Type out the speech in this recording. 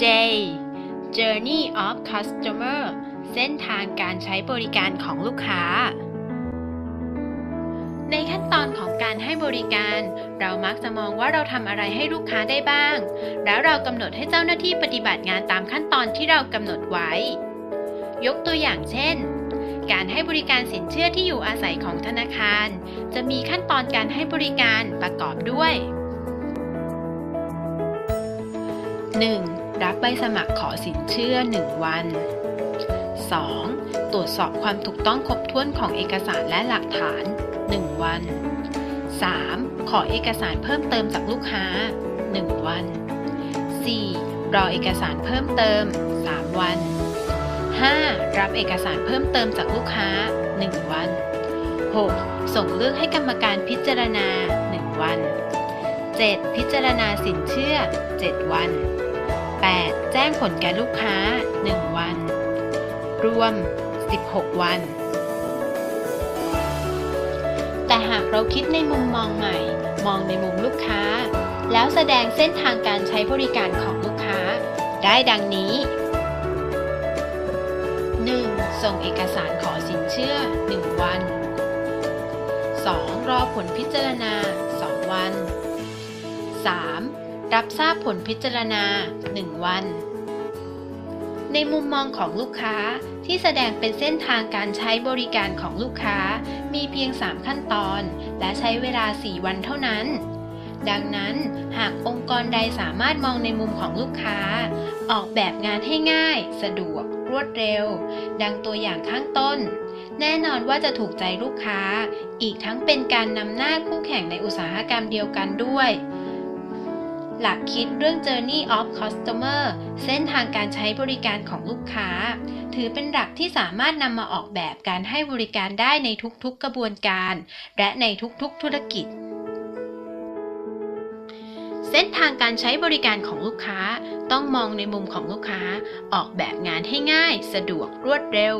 J Journey of Customer เส้นทางการใช้บริการของลูกค้า ในขั้นตอนของการให้บริการ เรามักจะมองว่าเราทำอะไรให้ลูกค้าได้บ้าง แล้วเรากำหนดให้เจ้าหน้าที่ปฏิบัติงานตามขั้นตอนที่เรากำหนดไว้ ยกตัวอย่างเช่นการให้บริการสินเชื่อที่อยู่อาศัยของธนาคาร จะมีขั้นตอนการให้บริการประกอบด้วย 1. รับใบสมัครขอสินเชื่อ 1 วัน 2. ตรวจสอบความถูกต้องครบถ้วนของเอกสารและหลักฐาน 1 วัน 3. ขอเอกสารเพิ่มเติมจากลูกค้า 1 วัน 4. รอเอกสารเพิ่มเติม 3 วัน 5. รับเอกสารเพิ่มเติมจากลูกค้า 1 วัน 6. ส่งเรื่องให้กรรมการพิจารณา 1 วัน 7. พิจารณาสินเชื่อ 7 วัน 8. แจ้งผลแก่ลูกค้า 1 วัน รวม 16 วัน แต่หากเราคิดในมุมมองใหม่ มองในมุมลูกค้า แล้วแสดงเส้นทางการใช้บริการของลูกค้า ได้ดังนี้ 1. ส่งเอกสารขอสินเชื่อ 1 วัน 2. รอผลพิจารณา 2 วัน 3. รับทราบผลพิจารณา 1 วัน ในมุมมองของลูกค้าที่แสดงเป็นเส้นทางการใช้บริการของลูกค้ามีเพียง 3 ขั้นตอน และใช้เวลา 4 วันเท่านั้น ดังนั้นหากองค์กรใดสามารถมองในมุมของลูกค้า ออกแบบงานให้ง่าย สะดวก รวดเร็ว ดังตัวอย่างข้างต้น แน่นอนว่าจะถูกใจลูกค้า อีกทั้งเป็นการนำหน้าคู่แข่งในอุตสาหกรรมเดียวกันด้วย หลักคิดเรื่อง Journey of Customer เส้นทางการใช้บริการของลูกค้า ถือเป็นหลักที่สามารถนำมาออกแบบการให้บริการได้ในทุกๆกระบวนการ และในทุกๆธุรกิจ เส้นทางการใช้บริการของลูกค้าต้องมองในมุมของลูกค้า ออกแบบงานให้ง่าย สะดวกรวดเร็ว